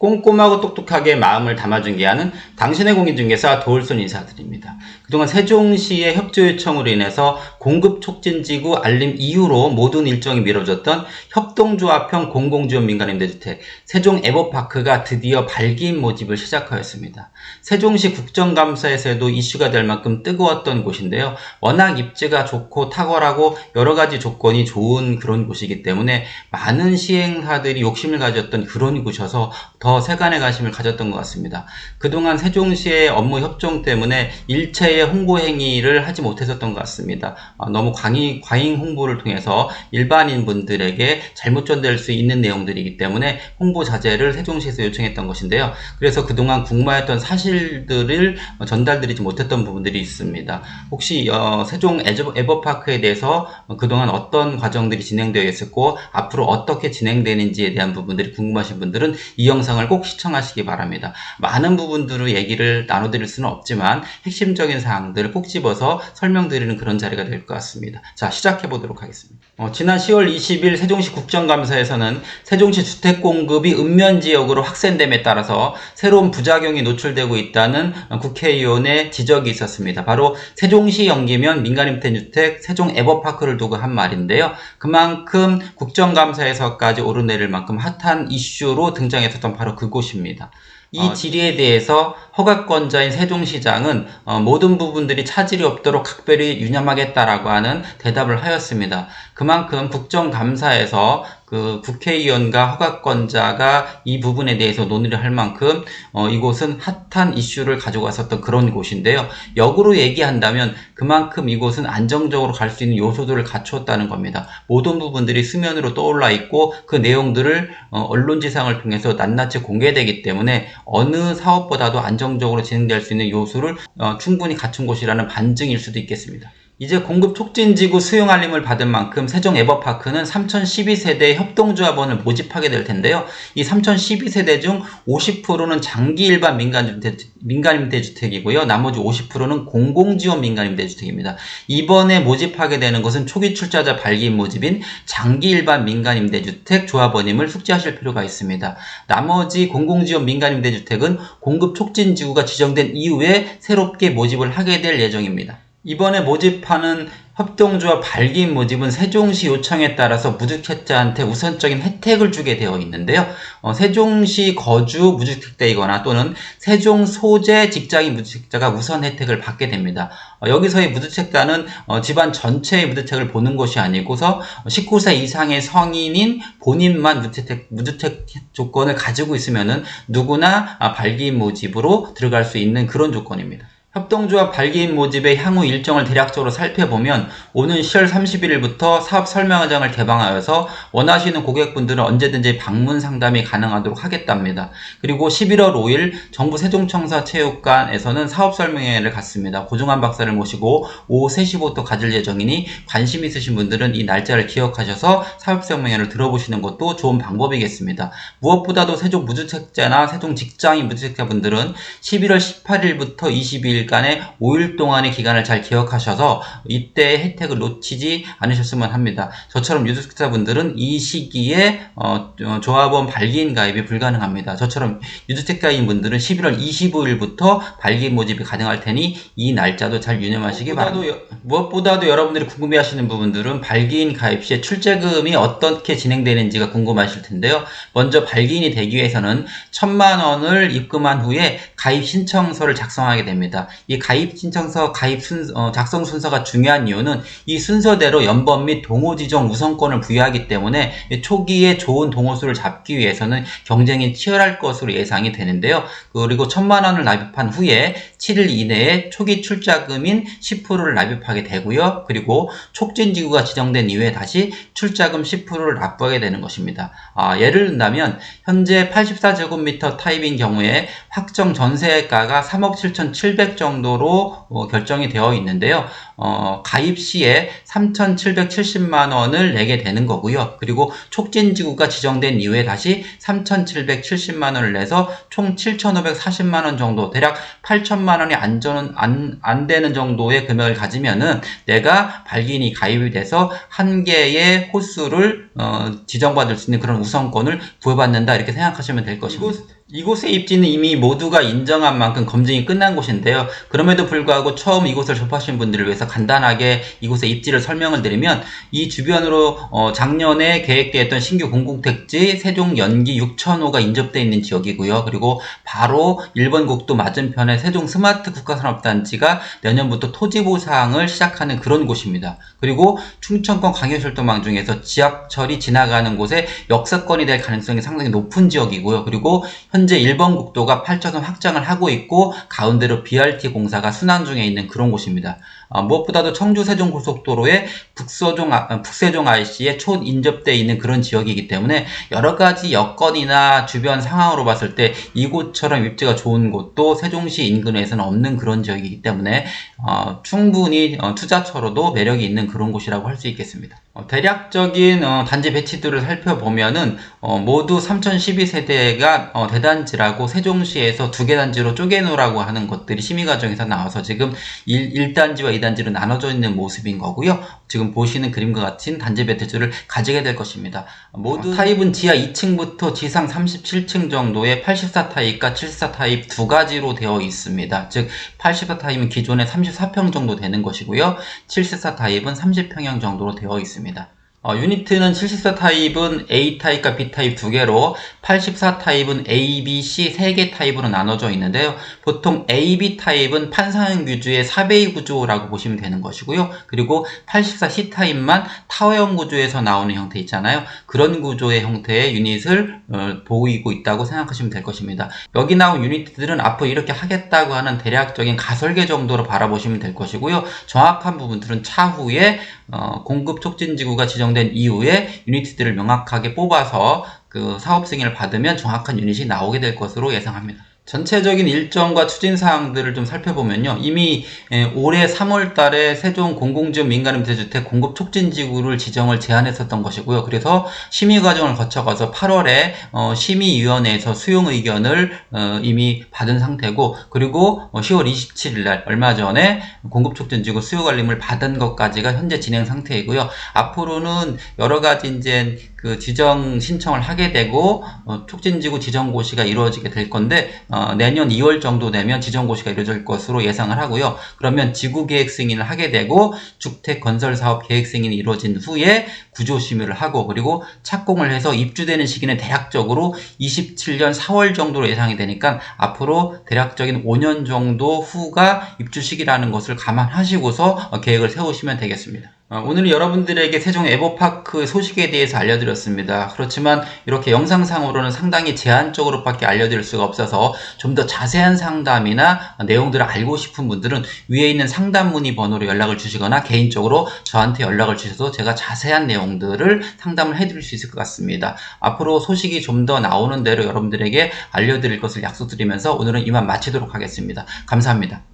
꼼꼼하고 똑똑하게 마음을 담아준 게 하는 당신의 공인중개사 도울손 인사드립니다. 그동안 세종시의 협조 요청으로 인해서 공급 촉진지구 알림 이후로 모든 일정이 미뤄졌던 협동조합형 공공지원 민간임대주택 세종 에버파크가 드디어 발기인 모집을 시작하였습니다. 세종시 국정감사에서도 이슈가 될 만큼 뜨거웠던 곳인데요. 워낙 입지가 좋고 탁월하고 여러 가지 조건이 좋은 그런 곳이기 때문에 많은 시행사들이 욕심을 가졌던 그런 곳이어서 더 세간의 관심을 가졌던 것 같습니다. 그동안 세종시의 업무 협종 때문에 일체의 홍보 행위를 하지 못했었던 것 같습니다. 어, 너무 광희, 과잉 홍보를 통해서 일반인 분들에게 잘못 전될 수 있는 내용들이기 때문에 홍보 자제를 세종시에서 요청했던 것인데요. 그래서 그동안 궁금했던 사실들을 어, 전달드리지 못했던 부분들이 있습니다. 혹시 어, 세종 에버파크에 대해서 어, 그동안 어떤 과정들이 진행되어 있었고 앞으로 어떻게 진행되는지에 대한 부분들이 궁금하신 분들은 이 영상을 꼭 시청하시기 바랍니다. 많은 부분들을 얘기를 나눠드릴 수는 없지만 핵심적인 사항들을 꼭 집어서 설명드리는 그런 자리가 될것 같습니다. 자, 시작해 보도록 하겠습니다. 어, 지난 10월 20일 세종시 국정감사에서는 세종시 주택 공급이 읍면 지역으로 확산됨에 따라서 새로운 부작용이 노출되고 있다는 어, 국회의원의 지적이 있었습니다. 바로 세종시 연기면 민간임대주택 세종 에버파크를 두고 한 말인데요. 그만큼 국정감사에서까지 오르내릴 만큼 핫한 이슈로 등장했었던 바로 그곳입니다. 이 어, 질의에 대해서 허가권자인 세종시장은 어, 모든 부분들이 차질이 없도록 각별히 유념하겠다라고 하는 대답을 하였습니다. 그만큼 국정감사에서 그 국회의원과 허가권자가 이 부분에 대해서 논의를 할 만큼 어, 이곳은 핫한 이슈를 가지고 왔었던 그런 곳인데요. 역으로 얘기한다면 그만큼 이곳은 안정적으로 갈 수 있는 요소들을 갖추었다는 겁니다. 모든 부분들이 수면으로 떠올라 있고 그 내용들을 어, 언론지상을 통해서 낱낱이 공개되기 때문에 어느 사업보다도 안정적으로 진행될 수 있는 요소를 어, 충분히 갖춘 곳이라는 반증일 수도 있겠습니다. 이제 공급 촉진지구 수용 알림을 받은 만큼 세종 에버파크는 3012세대 협동조합원을 모집하게 될 텐데요. 이 3012세대 중 50%는 장기 일반 민간임대, 민간임대주택이고요. 나머지 50%는 공공지원 민간임대주택입니다. 이번에 모집하게 되는 것은 초기 출자자 발기인 모집인 장기 일반 민간임대주택 조합원임을 숙지하실 필요가 있습니다. 나머지 공공지원 민간임대주택은 공급 촉진지구가 지정된 이후에 새롭게 모집을 하게 될 예정입니다. 이번에 모집하는 협동조합 발기인 모집은 세종시 요청에 따라서 무주택자한테 우선적인 혜택을 주게 되어 있는데요. 어, 세종시 거주 무주택자이거나 또는 세종 소재 직장인 무주택자가 우선 혜택을 받게 됩니다. 어, 여기서의 무주택자는 어, 집안 전체의 무주택을 보는 것이 아니고서 19세 이상의 성인인 본인만 무주택, 무주택 조건을 가지고 있으면은 누구나 아, 발기인 모집으로 들어갈 수 있는 그런 조건입니다. 협동조합 발기인 모집의 향후 일정을 대략적으로 살펴보면 오는 10월 31일부터 사업 설명회장을 개방하여서 원하시는 고객분들은 언제든지 방문 상담이 가능하도록 하겠답니다. 그리고 11월 5일 정부 세종청사 체육관에서는 사업 설명회를 갖습니다. 고종환 박사를 모시고 오후 3시부터 가질 예정이니 관심 있으신 분들은 이 날짜를 기억하셔서 사업 설명회를 들어보시는 것도 좋은 방법이겠습니다. 무엇보다도 세종 무주택자나 세종 직장인 무주택자분들은 11월 18일부터 22일 일간의 5일 동안의 기간을 잘 기억하셔서 이때 혜택을 놓치지 않으셨으면 합니다. 저처럼 유주택자분들은 이 시기에 어, 어, 조합원 발기인 가입이 불가능합니다. 저처럼 유주택자인 분들은 11월 25일부터 발기인 모집이 가능할 테니 이 날짜도 잘 유념하시기 바랍니다. 무엇보다도 여러분들이 궁금해하시는 부분들은 발기인 가입 시에 출제금이 어떻게 진행되는지가 궁금하실 텐데요. 먼저 발기인이 되기 위해서는 천만 원을 입금한 후에 가입 신청서를 작성하게 됩니다. 이 가입 신청서 가입 순, 어, 작성 순서가 중요한 이유는 이 순서대로 연번 및 동호 지정 우선권을 부여하기 때문에 이 초기에 좋은 동호수를 잡기 위해서는 경쟁이 치열할 것으로 예상이 되는데요. 그리고 천만 원을 납입한 후에 7일 이내에 초기 출자금인 10%를 납입하게 되고요. 그리고 촉진 지구가 지정된 이후에 다시 출자금 10%를 납부하게 되는 것입니다. 아, 예를 든다면 현재 84제곱미터 타입인 경우에 확정 전세가가 3억 7,700 정도로 어, 결정이 되어 있는데요. 어, 가입 시에 3,770만 원을 내게 되는 거고요. 그리고 촉진지구가 지정된 이후에 다시 3,770만 원을 내서 총 7,540만 원 정도, 대략 8천만 원이 안전 안, 안 되는 정도의 금액을 가지면은 내가 발기인이 가입이 돼서 한 개의 호수를 어, 지정받을 수 있는 그런 우선권을 부여받는다 이렇게 생각하시면 될 것입니다. 이곳의 입지는 이미 모두가 인정한 만큼 검증이 끝난 곳인데요. 그럼에도 불구하고 처음 이곳을 접하신 분들을 위해서 간단하게 이곳의 입지를 설명을 드리면 이 주변으로 어, 작년에 계획되었던 신규 공공택지 세종 연기 6천호가 인접되어 있는 지역이고요. 그리고 바로 일본 국도 맞은편에 세종 스마트 국가산업단지가 내년부터 토지 보상을 시작하는 그런 곳입니다. 그리고 충청권 강효철도망 중에서 지하철이 지나가는 곳에 역사권이 될 가능성이 상당히 높은 지역이고요. 그리고 현재 일본 국도가 8차선 확장을 하고 있고 가운데로 BRT 공사가 순항 중에 있는 그런 곳입니다. 어, 무엇보다도 청주 세종 고속도로의 북서종 아, 북세종 IC에 촌 인접되어 있는 그런 지역이기 때문에 여러 가지 여건이나 주변 상황으로 봤을 때 이곳처럼 입지가 좋은 곳도 세종시 인근에서는 없는 그런 지역이기 때문에 어, 충분히 어, 투자처로도 매력이 있는 그런 곳이라고 할 수 있겠습니다. 어, 대략적인 어, 단지 배치도를 살펴보면은 어, 모두 3012세대가 어, 대단지라고 세종시에서 두 개 단지로 쪼개놓으라고 하는 것들이 심의 과정에서 나와서 지금 1, 단지와 2단지로 나눠져 있는 모습인 거고요. 지금 보시는 그림과 같은 단지 배치도를 가지게 될 것입니다. 모두 타입은 지하 2층부터 지상 37층 정도의 84 타입과 74 타입 두 가지로 되어 있습니다. 즉 84 타입은 기존의 34평 정도 되는 것이고요. 74 타입은 30평형 정도로 되어 있습니다. 어, 유니트는 74 타입은 A 타입과 B 타입 두 개로 84 타입은 A, B, C 세 개 타입으로 나눠져 있는데요. 보통 A, B 타입은 판상형 규주의 4배의 구조라고 보시면 되는 것이고요. 그리고 84 C 타입만 타워형 구조에서 나오는 형태 있잖아요. 그런 구조의 형태의 유닛을 어, 보이고 있다고 생각하시면 될 것입니다. 여기 나온 유니트들은 앞으로 이렇게 하겠다고 하는 대략적인 가설계 정도로 바라보시면 될 것이고요. 정확한 부분들은 차후에 어, 공급 촉진 지구가 지정 된 이후에 유니트들을 명확하게 뽑아서 그 사업 승인을 받으면 정확한 유닛이 나오게 될 것으로 예상합니다. 전체적인 일정과 추진 사항들을 좀 살펴보면요. 이미 에, 올해 3월 달에 세종 공공지원 민간임대주택 공급 촉진지구를 지정을 제안했었던 것이고요. 그래서 심의 과정을 거쳐가서 8월에 어, 심의위원회에서 수용 의견을 어, 이미 받은 상태고 그리고 어, 10월 27일 날 얼마 전에 공급 촉진지구 수요 관림을 받은 것까지가 현재 진행 상태이고요. 앞으로는 여러 가지 이제 그 지정 신청을 하게 되고 어, 촉진지구 지정고시가 이루어지게 될 건데 어, 내년 2월 정도 되면 지정고시가 이루어질 것으로 예상을 하고요. 그러면 지구계획 승인을 하게 되고 주택 건설 사업 계획 승인이 이루어진 후에 구조 심의를 하고 그리고 착공을 해서 입주되는 시기는 대략적으로 27년 4월 정도로 예상이 되니까 앞으로 대략적인 5년 정도 후가 입주 시기라는 것을 감안하시고서 어, 계획을 세우시면 되겠습니다. 어, 오늘은 여러분들에게 세종 에버파크 소식에 대해서 알려드렸습니다. 그렇지만 이렇게 영상상으로는 상당히 제한적으로 밖에 알려드릴 수가 없어서 좀 더 자세한 상담이나 내용들을 알고 싶은 분들은 위에 있는 상담 문의 번호로 연락을 주시거나 개인적으로 저한테 연락을 주셔서 제가 자세한 내용들을 상담을 해드릴 수 있을 것 같습니다. 앞으로 소식이 좀 더 나오는 대로 여러분들에게 알려드릴 것을 약속드리면서 오늘은 이만 마치도록 하겠습니다. 감사합니다.